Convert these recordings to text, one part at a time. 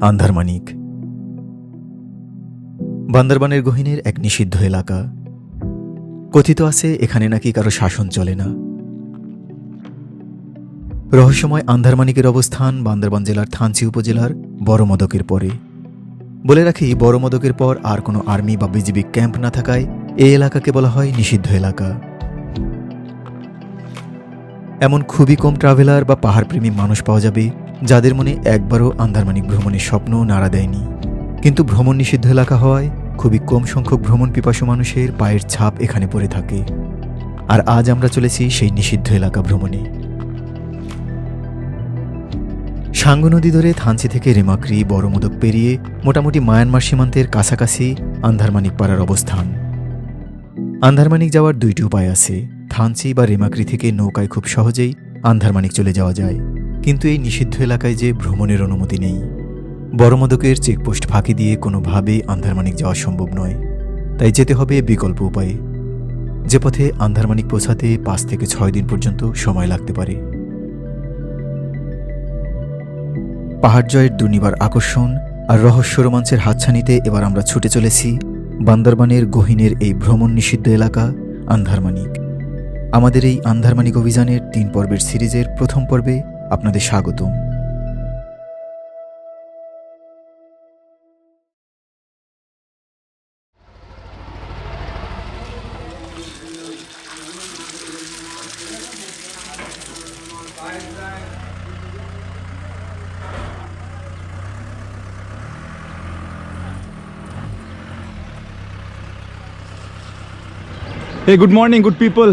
আন্ধারমানিক। বান্দরবানের গহীনের এক নিষিদ্ধ এলাকা। কথিত আছে, এখানে নাকি কারও শাসন চলে না। রহস্যময় আন্ধারমানিকের অবস্থান বান্দরবান জেলার থানচি উপজেলার বড়মদকের পরে। বলে রাখি, বড়মদকের পর আর কোনো আর্মি বা বিজিবি ক্যাম্প না থাকায় এই এলাকাকে বলা হয় নিষিদ্ধ এলাকা। এমন খুবই কম ট্রাভেলার বা পাহাড়প্রেমী মানুষ পাওয়া যাবে যাদের মনে একবারও আন্দারমানিক ভ্রমণের স্বপ্ন নাড়া দেয়নি। কিন্তু ভ্রমণ নিষিদ্ধ এলাকা হওয়ায় খুবই কম সংখ্যক ভ্রমণ পিপাসু মানুষের পায়ের ছাপ এখানে পড়ে থাকে। আর আজ আমরা চলেছি সেই নিষিদ্ধ এলাকা ভ্রমণে। সাঙ্গু নদী ধরে থানচি থেকে রেমাক্রি, বড়মদক পেরিয়ে মোটামুটি মায়ানমার সীমান্তের কাছাকাছি আন্ধারমানিক পাড়ার অবস্থান। আন্ধারমানিক যাওয়ার দুইটি উপায় আছে। থানচি বা রেমাক্রি থেকে নৌকায় খুব সহজেই আন্ধারমানিক চলে যাওয়া যায়। কিন্তু এই নিষিদ্ধ এলাকায় যে ভ্রমণের অনুমতি নেই। বড়মদকের চেকপোস্ট ফাঁকি দিয়ে কোনোভাবেই আন্ধারমানিক যাওয়া সম্ভব নয়। তাই যেতে হবে বিকল্প উপায়ে। যে পথে আন্ধারমানিক পৌঁছাতে পাঁচ থেকে ছয় দিন পর্যন্ত সময় লাগতে পারে। পাহাড় জয়ের দুর্নিবার আকর্ষণ আর রহস্য রোমাঞ্চের হাতছানিতে এবার আমরা ছুটে চলেছি বান্দরবানের গহিনের এই ভ্রমণ নিষিদ্ধ এলাকা, আন্ধারমানিক। আমাদের এই আন্ধারমানিক অভিযানের তিন পর্বের সিরিজের প্রথম পর্বে আপনাদের স্বাগতম hey good morning good people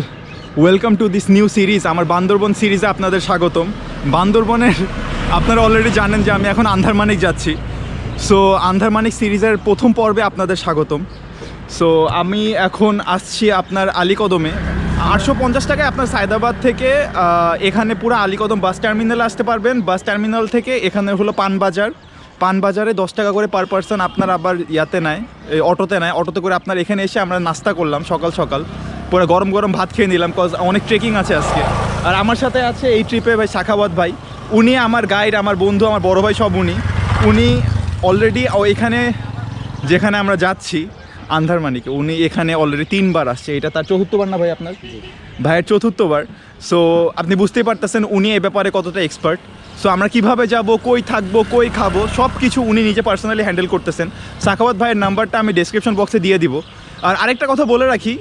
welcome to this new series আমার বান্দরবন সিরিজে আপনাদের স্বাগতম। বান্দরবনের, আপনারা অলরেডি জানেন যে আমি এখন আন্ধারমানিক যাচ্ছি। সো আন্ধারমানিক সিরিজের প্রথম পর্বে আপনাদের স্বাগতম। সো আমি এখন আসছি আপনার আলীকদমে। আটশো পঞ্চাশ টাকায় আপনার সায়দাবাদ থেকে এখানে পুরো আলীকদম বাস টার্মিনালে আসতে পারবেন। বাস টার্মিনাল থেকে এখানে হলো পানবাজার। পানবাজারে দশ টাকা করে পার পার্সন আপনার আবার ইয়াতে নেয়, এই অটোতে নেয়। অটোতে করে আপনার এখানে এসে আমরা নাস্তা করলাম সকাল সকাল। পুরো গরম গরম ভাত খেয়ে নিলাম কজ অনেক ট্রেকিং আছে আজকে। আর আমার সাথে আছে এই ট্রিপে ভাই শাখাবাদ ভাই। উনি আমার গাইড আমার বন্ধু, আমার বড় ভাই সব উনি। উনি অলরেডি এখানে, যেখানে আমরা যাচ্ছি, আন্ধারমানিকে, উনি এখানে অলরেডি তিনবার আসছে। এটা তার চতুর্থবার না ভাই আপনার? ভাইয়ের চতুর্থবার। সো আপনি বুঝতেই পারতেছেন উনি এ ব্যাপারে কতটা এক্সপার্ট সো আমরা কীভাবে যাব, কই থাকব, কই খাব সব কিছু উনি নিজে পার্সোনালি হ্যান্ডেল করতেছেন। সাখাওয়াত ভাইয়ের নাম্বারটা আমি ডেসক্রিপশন বক্সে দিয়ে দিব। আর আরেকটা কথা বলে রাখি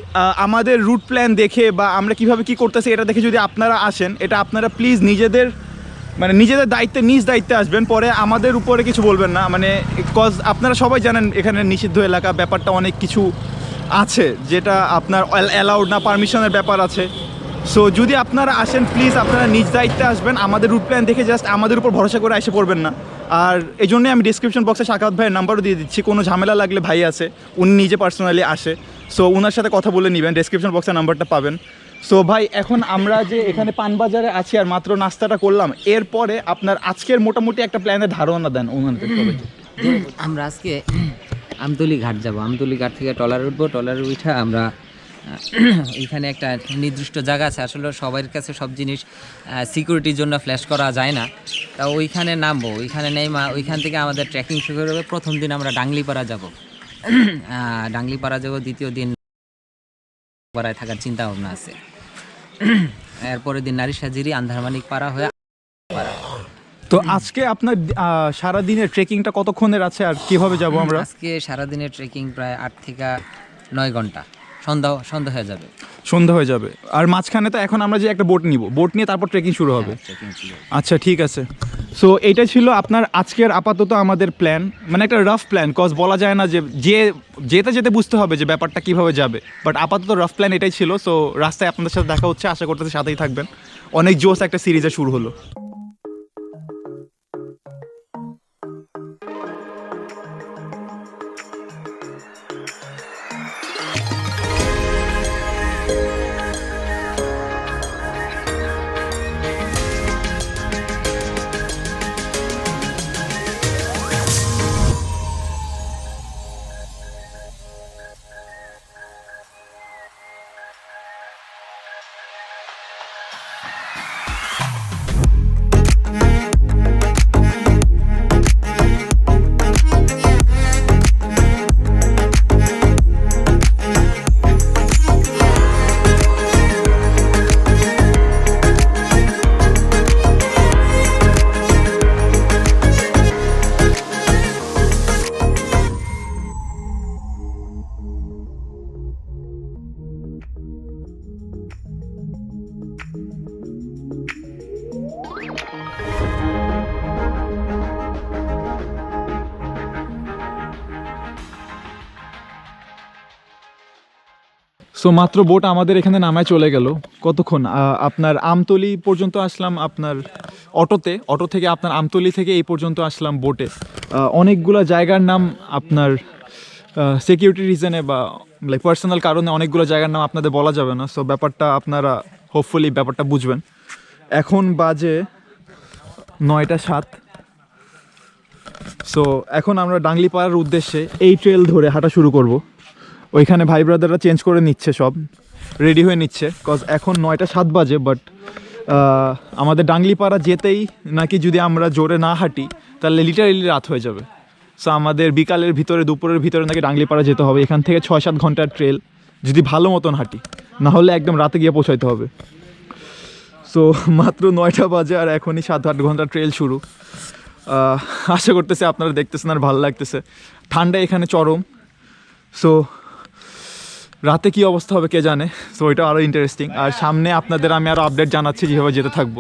আমাদের রুট প্ল্যান দেখে বা আমরা কীভাবে কি করতেছি এটা দেখে যদি আপনারা আসেন, এটা আপনারা প্লিজ নিজেদের মানে নিজেদের দায়িত্বে, নিজ দায়িত্বে আসবেন। পরে আমাদের উপরে কিছু বলবেন না। মানে কজ আপনারা সবাই জানেন এখানে নিষিদ্ধ এলাকা, ব্যাপারটা অনেক কিছু আছে যেটা আপনার অ্যালাউড না পারমিশনের ব্যাপার আছে। সো যদি আপনারা আসেন প্লিজ আপনারা নিজ দায়িত্বে আসবেন। আমাদের রুট প্ল্যান দেখে জাস্ট আমাদের উপর ভরসা করে এসে পড়বেন না। আর এই জন্যই আমি ডিসক্রিপশন বক্সে শাকাত ভাইয়ের নাম্বারও দিয়ে দিচ্ছি। কোনো ঝামেলা লাগলে ভাই আছে, উনি নিজে পার্সোনালি আসে। সো ওনার সাথে কথা বলে নেবেন ডিসক্রিপশন বক্সে নাম্বারটা পাবেন। সো ভাই, এখন আমরা যে এখানে পানবাজারে আছি আর মাত্র নাস্তাটা করলাম, এরপরে আপনার আজকের মোটামুটি একটা প্ল্যানের ধারণা দেন ওনাদের আমরা আজকে আমতলি ঘাট যাব। আমতলি ঘাট থেকে টলার উঠবো টলার উঠে আমরা এখানে একটা নির্দিষ্ট জায়গা আছে। আসলে সবার কাছে সব জিনিস সিকিউরিটির জন্য ফ্ল্যাশ করা যায় না। তা ওইখানে নামবো। ওইখানে নেই মা ওইখান থেকে আমাদের ট্রেকিং শুরু হবে। প্রথম দিন আমরা ডাংলিপাড়া যাব। ডাংলিপাড়া যাব। দ্বিতীয় দিন পাড়ায় থাকার চিন্তা ভাবনা আছে। এরপরের দিন নারী সাজিরি আন্ধারমানিক পাড়া হয়ে তো আজকে আপনার সারা দিনের ট্রেকিংটা কতক্ষণের আছে আর কীভাবে যাব আমরা? আজকে সারাদিনের ট্রেকিং প্রায় আট থেকে নয় ঘণ্টা। সন্ধ্যা সন্ধ্যা হয়ে যাবে। সন্ধ্যা হয়ে যাবে। আর মাঝখানে তো এখন আমরা যে একটা বোট নিব। বোট নিয়ে তারপর ট্রেকিং শুরু হবে। আচ্ছা ঠিক আছে। সো এটা ছিল আপনার আজকের আপাতত আমাদের প্ল্যান মানে একটা রাফ প্ল্যান কজ বলা যায় না যে যে যেতে যেতে বুঝতে হবে যে ব্যাপারটা কীভাবে যাবে। বাট আপাতত রাফ প্ল্যান এটাই ছিল। সো রাস্তায় আপনাদের সাথে দেখা হচ্ছে। আশা করতেছি সাথেই থাকবেন। অনেক জোস একটা সিরিজে শুরু হলো। সো মাত্র বোট আমাদের এখানে নামায় চলে গেল। কতক্ষণ? আপনার আমতলি পর্যন্ত আসলাম আপনার অটোতে। অটো থেকে আপনার আমতলি থেকে এই পর্যন্ত আসলাম বোটে অনেকগুলো জায়গার নাম আপনার সিকিউরিটি রিজনে বা লাইক পার্সোনাল কারণে অনেকগুলো জায়গার নাম আপনাদের বলা যাবে না। সো ব্যাপারটা আপনারা হোপফুলি ব্যাপারটা বুঝবেন। এখন বাজে নয়টা সাত। সো এখন আমরা ডাংলিপাড়ার উদ্দেশ্যে এই ট্রেল ধরে হাঁটা শুরু করব। ওইখানে ভাই ব্রাদাররা চেঞ্জ করে নিচ্ছে সব রেডি হয়ে নিচ্ছে কজ এখন নয়টা সাত বাজে বাট আমাদের ডাংলিপাড়া যেতেই নাকি যদি আমরা জোরে না হাঁটি, তাহলে লিটারেলি রাত হয়ে যাবে। সো আমাদের বিকালের ভিতরে, দুপুরের ভিতরে নাকি ডাংলিপাড়া যেতে হবে। এখান থেকে ছয় সাত ঘণ্টার ট্রেল যদি ভালো মতন হাঁটি, না হলে একদম রাতে গিয়ে পৌঁছাইতে হবে। সো মাত্র নয়টা বাজে আর এখনই সাত আট ঘণ্টা ট্রেল শুরু। আশা করতেছে আপনারা দেখতেছেন আর ভালো লাগতেছে। ঠান্ডা এখানে চরম। সো রাতে কি অবস্থা হবে কে জানে? সো এটা আরও ইন্টারেস্টিং আর সামনে আপনাদের আমি আরও আপডেট জানাচ্ছি যেভাবে যেতে থাকব।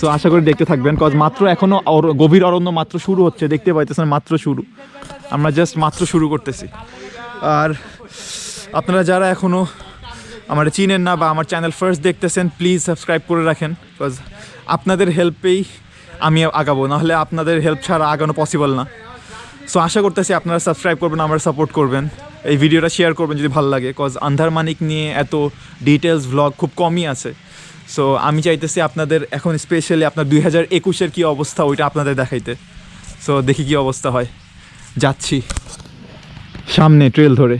সো আশা করি দেখতে থাকবেন কজ মাত্র এখনও গভীর অরণ্য মাত্র শুরু হচ্ছে, দেখতে পাইতেছেন মাত্র শুরু। আমরা জাস্ট মাত্র শুরু করতেছি। আর আপনারা যারা এখনও আমার চিনেন না বা আমার চ্যানেল ফার্স্ট দেখতেছেন প্লিজ সাবস্ক্রাইব করে রাখেন বিকজ আপনাদের হেল্পেই আমি আগাবো। নাহলে আপনাদের হেল্প ছাড়া আগানো পসিবল না। সো আশা করতেছি আপনারা সাবস্ক্রাইব করবেন, আমার সাপোর্ট করবেন। এই ভিডিওটা শেয়ার করবেন যদি ভালো লাগে কজ আন্ধার মানিক নিয়ে এত ডিটেলস ভ্লগ খুব কমই আছে। সো আমি চাইতেছি আপনাদের এখন স্পেশালি আপনার দুই হাজার একুশের কী অবস্থা ওইটা আপনাদের দেখাইতে। সো দেখি কি অবস্থা হয়। যাচ্ছি। সামনে ট্রেল ধরে।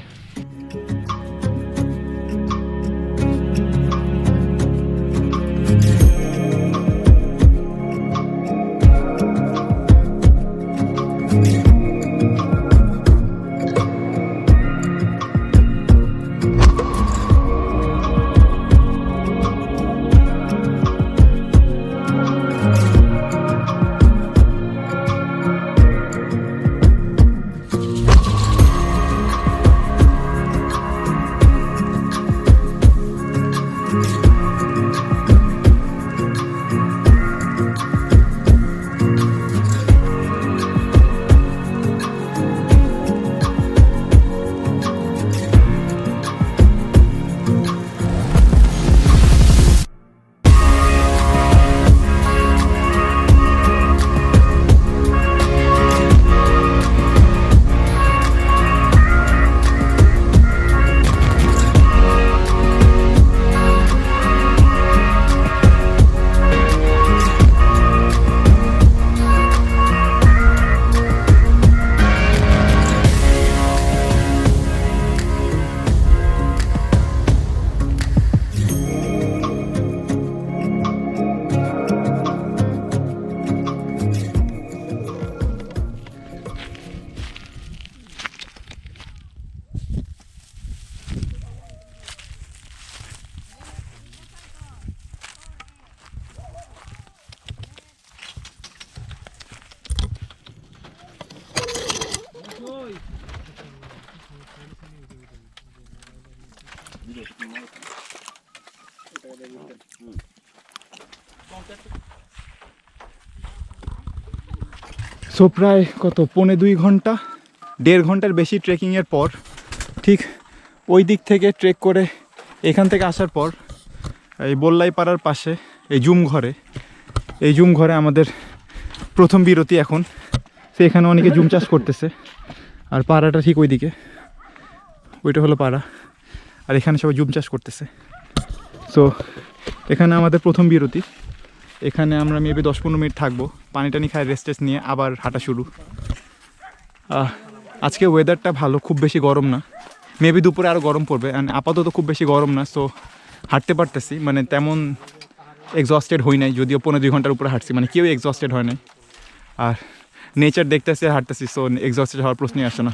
সো প্রায় কত, পৌনে দুই ঘণ্টা, দেড় ঘণ্টার বেশি ট্রেকিংয়ের পর, ঠিক ওই দিক থেকে ট্রেক করে এখান থেকে আসার পর, এই বল্লাই পাড়ার পাশে, এই জুম ঘরে, এই জুম ঘরে আমাদের প্রথম বিরতি এখন। সে এখানে অনেকে জুম চাষ করতেছে, আর পাড়াটা ঠিক ওইদিকে। ওইটা হলো পাড়া, আর এখানে সবাই জুম চাষ করতেছে। সো, এখানে আমাদের প্রথম বিরতি। এখানে আমরা মেবি দশ পনেরো মিনিট থাকব। পানি টানি খাই রেস্ট টেস্ট নিয়ে আবার হাঁটা শুরু। আজকে ওয়েদারটা ভালো, খুব বেশি গরম না। মেবি দুপুরে আরও গরম পড়বে অ্যান্ড আপাতত খুব বেশি গরম না সো হাঁটতে পারতেছি। মানে তেমন এক্সস্টেড হই নাই, যদিও পনেরো দুই ঘণ্টার উপরে হাঁটছি মানে কেউ এক্সস্টেড হয় নাই। আর নেচার দেখতেছি আর হাঁটতেছি সো এক্সস্টেড হওয়ার প্রশ্নই আসে না।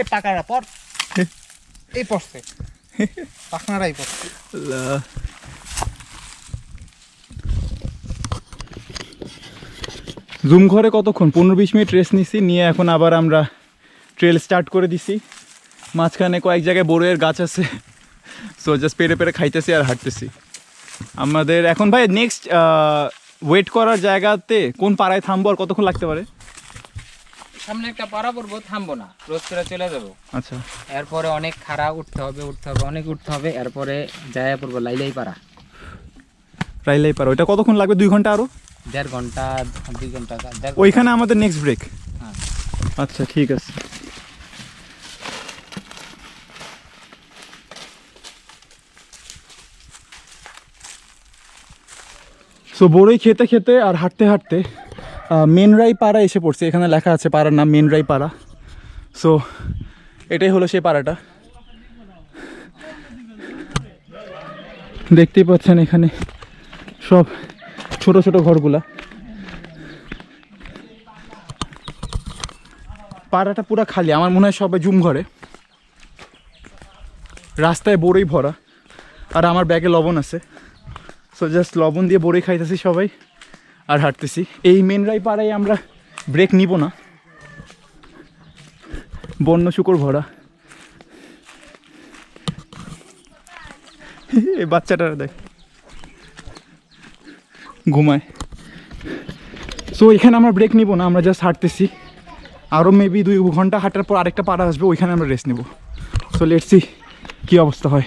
এই পাকারা পর। এই পড়ছে। পাখনারাই পড়ছে। জুম ঘরে কতক্ষণ? পনেরো বিশ মিনিট রেস্ট নিছি, নিয়ে এখন আবার আমরা ট্রেল স্টার্ট করে দিছি। মাঝখানে কয়েক জায়গায় বড়ের গাছ আছে সো জাস্ট পেরে পেরে খাইতেছি আর হাঁটতেছি। আমাদের এখন ভাই নেক্সট ওয়েট করার জায়গাতে কোন পাড়ায় থামবো আর কতক্ষণ লাগতে পারে? সামনে একটা পাড়া পড়ব থামবো না রোজ করে চলে যাব। আচ্ছা। এরপরে অনেক খাড়া উঠতে হবে উঠতে হবে অনেক উঠতে হবে এরপরে যায় পড়ব লাইলাই পাড়া রাইলাই পাড়া ওইটা কতক্ষণ লাগবে দুই ঘণ্টা আরও দেড় ঘণ্টা দুই ঘণ্টা ওইখানে আমাদের নেক্সট ব্রেক হ্যাঁ। আচ্ছা ঠিক আছে। সো বড়ই খেতে খেতে আর হাঁটতে হাঁটতে মেনরাই পাড়া এসে পড়ছে। এখানে লেখা আছে পাড়ার নাম মেনরাই পাড়া। সো এটাই হলো সেই পাড়াটা। দেখতেই পাচ্ছেন এখানে সব ছোট ছোট ঘরগুলা। পাড়াটা পুরো খালি, আমার মনে হয় সবাই জুম ঘরে। রাস্তায় বড়ই ভরা। আর আমার ব্যাগে লবণ আছে। সো জাস্ট লবণ দিয়ে বড়ই খাইতেছি সবাই। আর হাঁটতেছি। এই মেন মেনরাই পাড়ায় আমরা ব্রেক নিব না। বন্য শুকর ভরা। এই বাচ্চাটা দেখ। ঘুমায়। সো এখানে আমরা ব্রেক নিব না, আমরা জাস্ট হাঁটতেছি। আরও মেবি দুই ঘণ্টা হাঁটার পর আরেকটা পাড়া আসবে, ওইখানে আমরা রেস্ট নেব। সো লেটস কী অবস্থা হয়।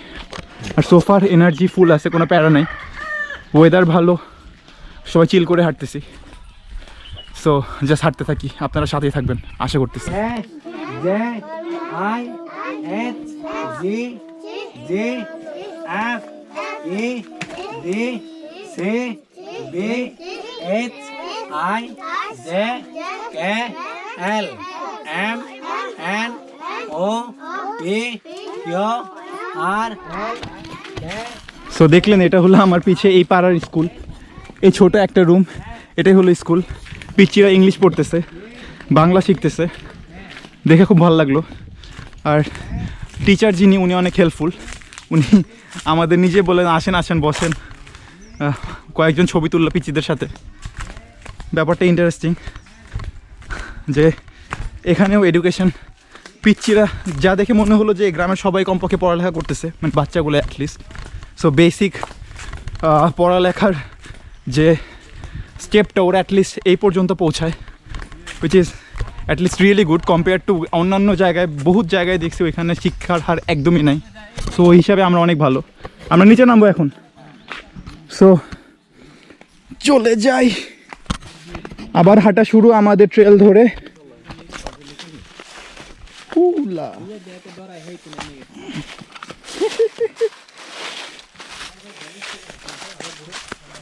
আর সোফার এনার্জি ফুল আছে, কোনো প্যারা নাই। ওয়েদার ভালো। সবাই চিল করে হাঁটতেছি। সো জাস্ট হাঁটতে থাকি। আপনারা সাথেই থাকবেন আশা করতেছি। Z I H G J F E D C B H I J K L M N O P Q R so দেখলেন এটা হলো আমার পিছে এই পাড়ার স্কুল এই ছোট একটা রুম এটাই হলো স্কুল পিচিরা ইংলিশ পড়তেছে, বাংলা শিখতেছে। দেখে খুব ভালো লাগল। আর টিচার যিনি, উনি অনেক হেল্পফুল উনি আমাদের নিজে বলেন, আসেন আসেন, বসেন। কয়েকজন ছবি তুললো পিচিদের সাথে। ব্যাপারটা ইন্টারেস্টিং যে এখানেও এডুকেশন পিচ্চিরা যা দেখে মনে হলো যে গ্রামের সবাই কমপক্ষে পড়ালেখা করতেছে মানে বাচ্চাগুলো অ্যাটলিস্ট সো বেসিক পড়ালেখার যে স্টেপটা ওরা অ্যাটলিস্ট এই পর্যন্ত পৌঁছায় which is at least really good compare to অন্যান্য জায়গায়, বহুত জায়গায় দেখছি ওইখানে শিক্ষার হার একদমই নাই। সো ওই হিসাবে আমরা অনেক ভালো। আমরা নিচে নামবো এখন। সো চলে যাই। আবার হাঁটা শুরু আমাদের ট্রেল ধরে।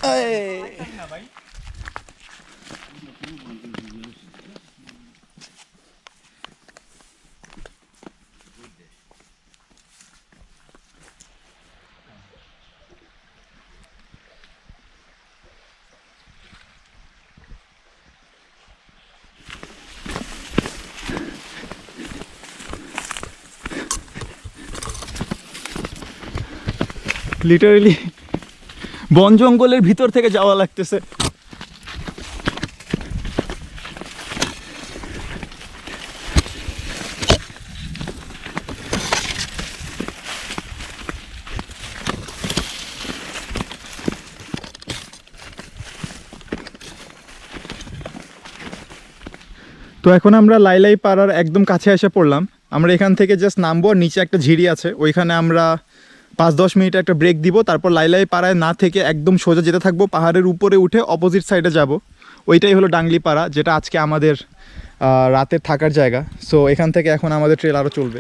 এই। বন জঙ্গলের ভিতর থেকে যাওয়া লাগতেছে। তো এখন আমরা লাইলাই পাড়ার একদম কাছে এসে পড়লাম। আমরা এখান থেকে জাস্ট নামবো নিচে একটা ঝিরি আছে। ওইখানে আমরা পাঁচ দশ মিনিট একটা ব্রেক দিব, তারপর লাইলাই পাড়ায় না থেকে একদম সোজা যেতে থাকব, পাহাড়ের উপরে উঠে অপোজিট সাইডে যাব। ওইটাই হলো ডাংলি পাড়া যেটা আজকে আমাদের রাতের থাকার জায়গা। সো এখান থেকে এখন আমাদের ট্রেল আরও চলবে।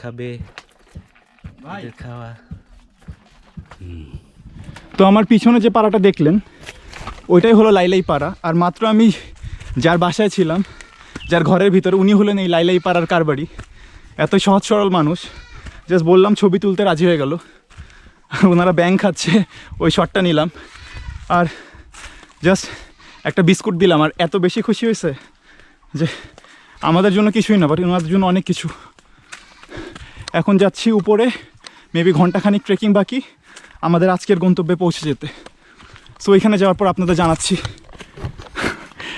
খাবে খাওয়া। তো আমার পিছনে যে পাড়াটা দেখলেন, ওইটাই হলো লাইলাই পাড়া। আর মাত্র আমি যার বাসায় ছিলাম, যার ঘরের ভিতরে, উনি হলেন এই লাইলাই পাড়ার কারবারি। এত সহজ সরল মানুষ জাস্ট বললাম ছবি তুলতে রাজি হয়ে গেল। ওনারা ব্যাংক খাচ্ছে, ওই শটটা নিলাম। আর জাস্ট একটা বিস্কুট দিলাম, আর এত বেশি খুশি হয়েছে যে আমাদের জন্য কিছুই না বাট ওনাদের জন্য অনেক কিছু। এখন যাচ্ছি উপরে মেবি ঘন্টাখানিক ট্রেকিং বাকি, আমাদের আজকের গন্তব্যে পৌঁছে যেতে। সো এখানে যাওয়ার পর আপনাদের জানাচ্ছি।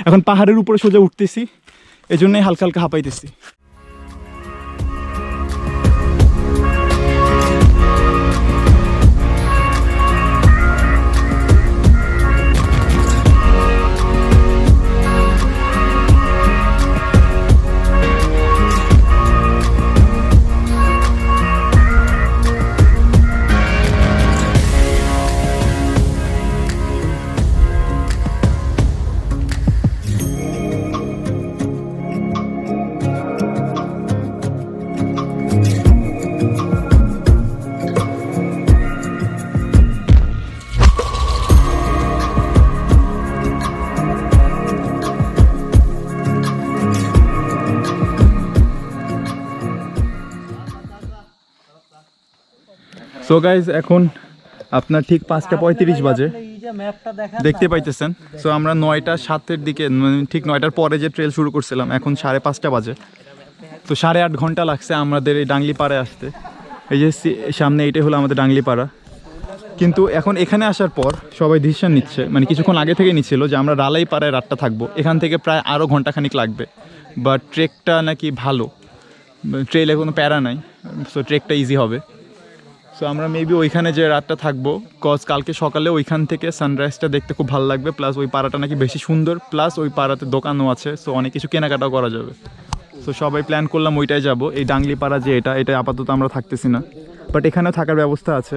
এখন পাহাড়ের উপরে সোজা উঠতেছি এই জন্যই হালকা হালকা হাঁপাইতেছি। সো গাইজ এখন আপনার ঠিক পাঁচটা পঁয়ত্রিশ বাজে। দেখতে পাইতেছেন। সো আমরা নয়টা সাতের দিকে মানে ঠিক নয়টার পরে যে ট্রেল শুরু করছিলাম এখন সাড়ে পাঁচটা বাজে। তো সাড়ে আট ঘণ্টা লাগছে আমাদের এই ডাংলি পাড়ায় আসতে। এই যে সামনে এইটাই হলো আমাদের ডাংলি পাড়া। কিন্তু এখন এখানে আসার পর সবাই ডিসিশন নিচ্ছে মানে কিছুক্ষণ আগে থেকে নিচ্ছিল যে আমরা রালাই পাড়ায় রাতটা থাকব। এখান থেকে প্রায় আরও ঘন্টাখানিক লাগবে। বাট ট্রেকটা নাকি ভালো। ট্রেলে কোনো প্যারা নাই। সো ট্রেকটা ইজি হবে। সো আমরা মেবি ওইখানে যে রাতটা থাকব কজ কালকে সকালে ওইখান থেকে সানরাইজটা দেখতে খুব ভালো লাগবে প্লাস ওই পাড়াটা নাকি বেশি সুন্দর প্লাস ওই পাড়াতে দোকানও আছে সো অনেক কিছু কেনাকাটাও করা যাবে। সো সবাই প্ল্যান করলাম ওইটাই যাব, এই ডাংলি পাড়া যে এটা এটা আপাতত আমরা থাকতেছি না। বাট এখানেও থাকার ব্যবস্থা আছে।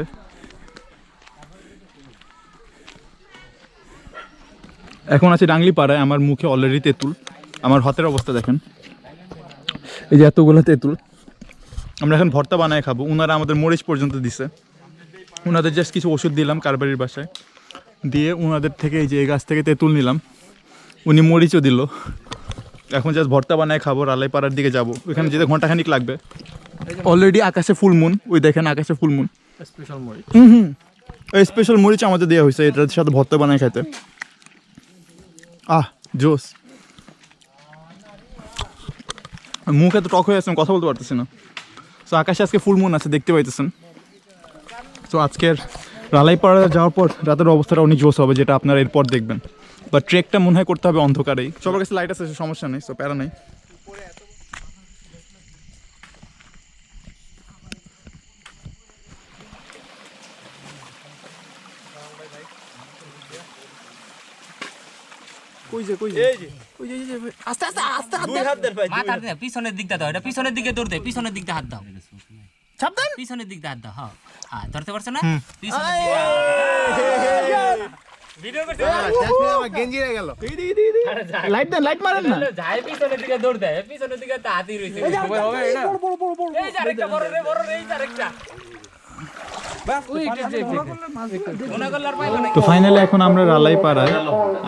এখন আছে ডাংলি পাড়ায়, আমার মুখে অলরেডি তেঁতুল। আমার হাতের অবস্থা দেখেন। এই যে এতগুলো তেঁতুল। আমরা এখন ভর্তা বানায় খাব। ওনারা আমাদের মরিচ পর্যন্ত দিছে। ওনাদের জাস্ট কিছু ওষুধ দিলাম কারবারির বাসায়। দিয়ে ওনাদের থেকে এই যে এই গাছ থেকে তেঁতুল নিলাম। উনি মরিচও দিল। এখন জাস্ট ভর্তা বানায় খাব রালাইপাড়ার দিকে যাব। ওইখানে যেতে ঘন্টাখানিক লাগবে। অলরেডি আকাশে ফুলমুন ওই দেখেন আকাশে ফুলমুন হুম হুম। ওই স্পেশাল মরিচ আমাদের দেওয়া হয়েছে এটার সাথে ভর্তা বানায় খাইতে। আহ জোস মুখে তো টক হয়ে আসছে কথা বলতে পারতেছি না। সো আকাশে আজকে ফুল মুন আছে, দেখতে পাইতেছেন। সো আজকের রালাইপাড়া যাওয়ার পর রাতের অবস্থাটা অনেক জোস হবে, যেটা আপনারা এরপর দেখবেন। বা ট্রেকটা মনে হয় করতে হবে অন্ধকারেই। সবার কাছে লাইট আছে সমস্যা নেই সো প্যারা নেই। কই যে কই যে। যে, আস্তে আস্তে দুই হাত পিছনের দিকটা দাও এটা পিছনের দিকে দৌড়তে পিছনের দিকটা হাত দাও। সাবধান। পিছনের দিকটা হাত দাও হ্যাঁ। হ্যাঁ ধরতে পারছ না? পিছনের দিকে লাইট দেন লাইট মারেন না। যায় পিছনের দিকে দৌড় দেয় পিছনের দিকে তো হাতই রইছে এই যে আরেকটা বড় রে বড় রে এই যে আরেকটা করলে আর পাইবো না তো ফাইনালি এখন আমরা রালাই পাড়ায়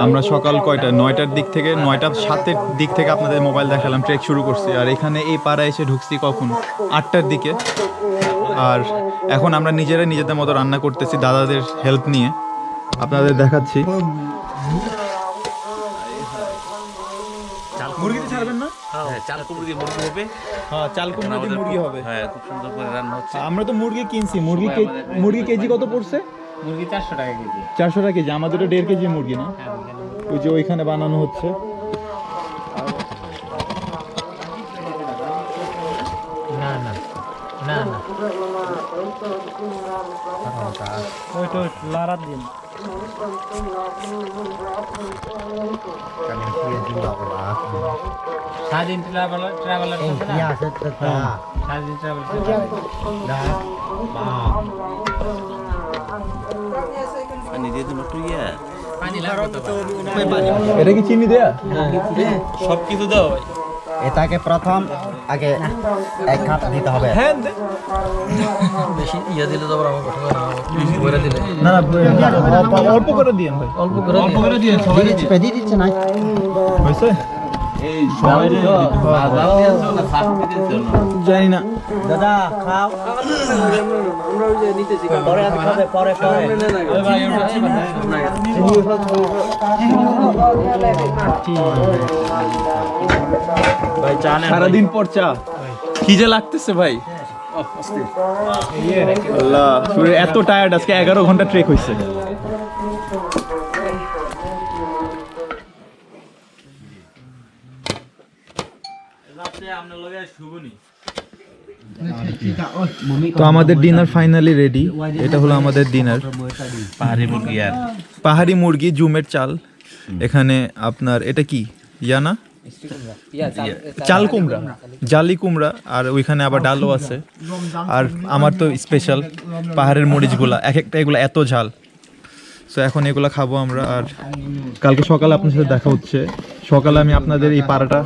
আমরা সকাল কয়টা? নয়টার দিক থেকে, নয়টা সাতের দিক থেকে আপনাদের মোবাইল দেখালাম ট্রেক শুরু করছি। আর এখানে এই পাড়ায় এসে ঢুকছি কখন? আটটার দিকে। আর এখন আমরা নিজেরাই নিজেদের মতো রান্না করতেছি, দাদাদের হেল্প নিয়ে। আপনাদের দেখাচ্ছি। হ্যাঁ চাল কুমড়ো দিয়ে মুরগি হবে। হ্যাঁ চাল কুমড়া দিয়ে মুরগি হবে। হ্যাঁ খুব সুন্দর করে রান্না হচ্ছে। আমরা তো মুরগি কিনছি। মুরগি মুরগি কেজি কত পড়ছে? মুরগি চারশো টাকা কেজি। চারশো টাকা কেজি। আমাদের তো দেড় কেজি মুরগি না? ওই যে ওইখানে বানানো হচ্ছে। না না। না না। ওইটা লারাত দিন। স্বাধীন ট্রাভেলার ট্রাভেলার স্বাধীন ট্রাভেলার পানি দিয়ে দিন একটু ইয়ে পানি লাগবে তো এটা কি চিনি দেয়া সব কিছু দাও ভাই এটাকে প্রথম আগে এক হাত দিতে হবে। হ্যাঁ বেশি ইয়া দিলে তো আবার আমার কথা দিলে। না না অল্প করে দিয়েন ভাই। অল্প করে অল্প করে দিয়ে সবাই দিচ্ছে দিয়ে দিচ্ছে না। হয়েছে? জানি না। দাদা খাও। পরে খাবে পরে পরে। ভাই জানেন সারাদিন পর চা। কি যে লাগতেছে ভাই। আল্লাহ এত টায়ার্ড আজকে এগারো ঘণ্টা ট্রেক হয়েছে তো আমাদের ডিনার ফাইনালি রেডি এটা হলো আমাদের ডিনার পাহাড়ি মুরগি আর। পাহাড়ি মুরগি জুমের চাল। এখানে আপনার এটা কি? ইয়ানা চাল- চাল কুমড়া। জালি কুমড়া। আর ওইখানে আবার ডালও আছে। আর আমার তো স্পেশাল পাহাড়ের মরিচগুলা। এক একটা এগুলো এত ঝাল। সো এখন এগুলো খাব আমরা। আর কালকে সকালে আপনার সাথে দেখা হচ্ছে। সকালে আমি আপনাদের এই পাড়াটা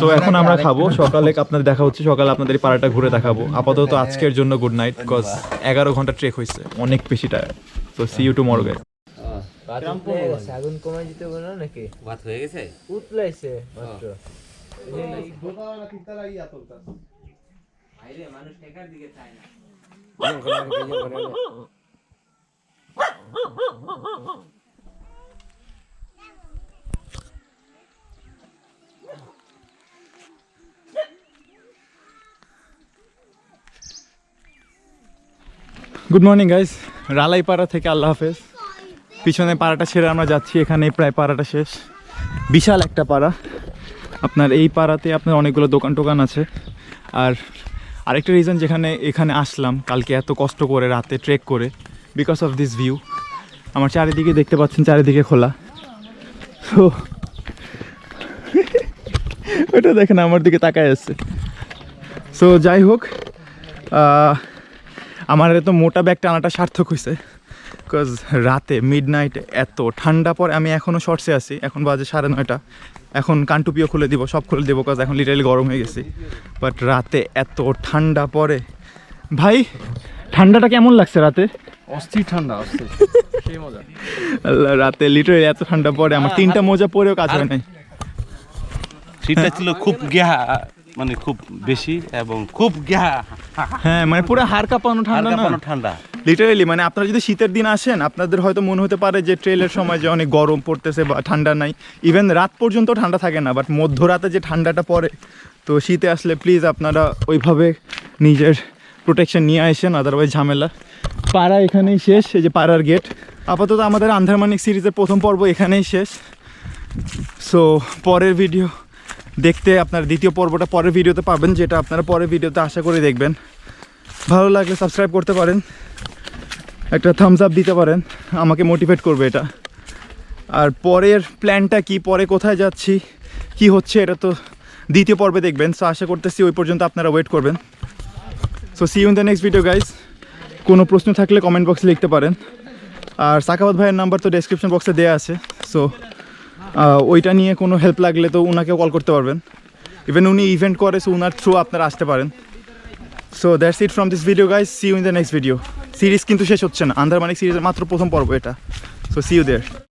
তো এখন আমরা খাব। সকালে আপনাদের দেখা হচ্ছে। সকালে আপনাদের এই পাড়াটা ঘুরে দেখাবো। আপাতত আজকের জন্য গুড নাইট বিকজ এগারো ঘণ্টা ট্রেক হয়েছে। অনেক বেশি টায়ার তো see you tomorrow guys আগুন কমাই দিতে বলো নাকি ভাত হয়ে গেছে? উতলাইছে মাত্র। মানুষ টেকার দিকে চায় না গুড মর্নিং গাইস রালাইপাড়া থেকে আল্লাহ হাফেজ। পিছনে পাড়াটা ছেড়ে আমরা যাচ্ছি, এখানে প্রায় পাড়াটা শেষ। বিশাল একটা পাড়া। আপনার এই পাড়াতে আপনার অনেকগুলো দোকান টোকান আছে। আর আরেকটা রিজন যেখানে এখানে আসলাম, কালকে এত কষ্ট করে রাতে ট্রেক করে বিকজ অফ দিস ভিউ আমার চারিদিকে দেখতে পাচ্ছেন, চারিদিকে খোলা। তো ওটা দেখেন, আমার দিকে তাকায় আছে। সো যাই হোক আমার এত মোটা ব্যাগটা টানাটা সার্থক হয়েছে বিকজ রাতে মিড নাইটে এত ঠান্ডা পরে আমি এখনও শর্টসে আছি। এখন বাজে সাড়ে নয়টা। এখন কানটুপিও খুলে দিব সব খুলে দেবো কাজ এখন লিটারালি গরম হয়ে গেছি। বাট রাতে এত ঠান্ডা পরে। ভাই ঠান্ডাটা কেমন লাগছে রাতে? অস্থির ঠান্ডা অস্থির। মজা। আল্লাহ, রাতে লিটারালি এত ঠান্ডা পরে আমার তিনটা মোজা পরেও কাজ হয় নাই। শীতটা ছিল খুব গেহা। মানে খুব বেশি এবং খুব হ্যাঁ মানে পুরো হাড় কাঁপানো ঠান্ডা না? ঠান্ডা। লিটারেলি মানে আপনারা যদি শীতের দিন আসেন আপনাদের হয়তো মনে হতে পারে যে ট্রেলের সময় যে অনেক গরম পড়তেছে বা ঠান্ডা নাই। ইভেন রাত পর্যন্ত ঠান্ডা থাকে না বাট মধ্যরাতে যে ঠান্ডাটা পড়ে তো শীতে আসলে প্লিজ আপনারা ওইভাবে নিজের প্রোটেকশন নিয়ে আসেন আদারওয়াইজ ঝামেলা। পাড়া এখানেই শেষ এই যে পাড়ার গেট আপাতত আমাদের আন্ধারমানিক সিরিজের প্রথম পর্ব এখানেই শেষ। সো পরের ভিডিও দেখতে আপনার দ্বিতীয় পর্বটা পরের ভিডিওতে পাবেন, যেটা আপনারা পরের ভিডিওতে আশা করে দেখবেন। ভালো লাগলে সাবস্ক্রাইব করতে পারেন, একটা থামস আপ দিতে পারেন, আমাকে মোটিভেট করবে এটা। আর পরের প্ল্যানটা কি, পরে কোথায় যাচ্ছি, কি হচ্ছে, এটা তো দ্বিতীয় পর্বে দেখবেন সো আশা করতেছি ওই পর্যন্ত আপনারা ওয়েট করবেন। So see you in the next video guys কোনো প্রশ্ন থাকলে কমেন্ট বক্সে লিখতে পারেন। আর সাকাবাদ ভাইয়ের নাম্বার তো ডেসক্রিপশন বক্সে দেওয়া আছে সো ওইটা নিয়ে কোনো হেল্প লাগলে তো ওনাকে কল করতে পারবেন। ইভেন উনি ইভেন্ট করে সো ওনার থ্রু আপনারা আসতে পারেন। So that's it from this video guys see you in the next video series কিন্তু শেষ হচ্ছে না। আন্দারমানিক সিরিজের মাত্র প্রথম পর্ব এটা। So see you there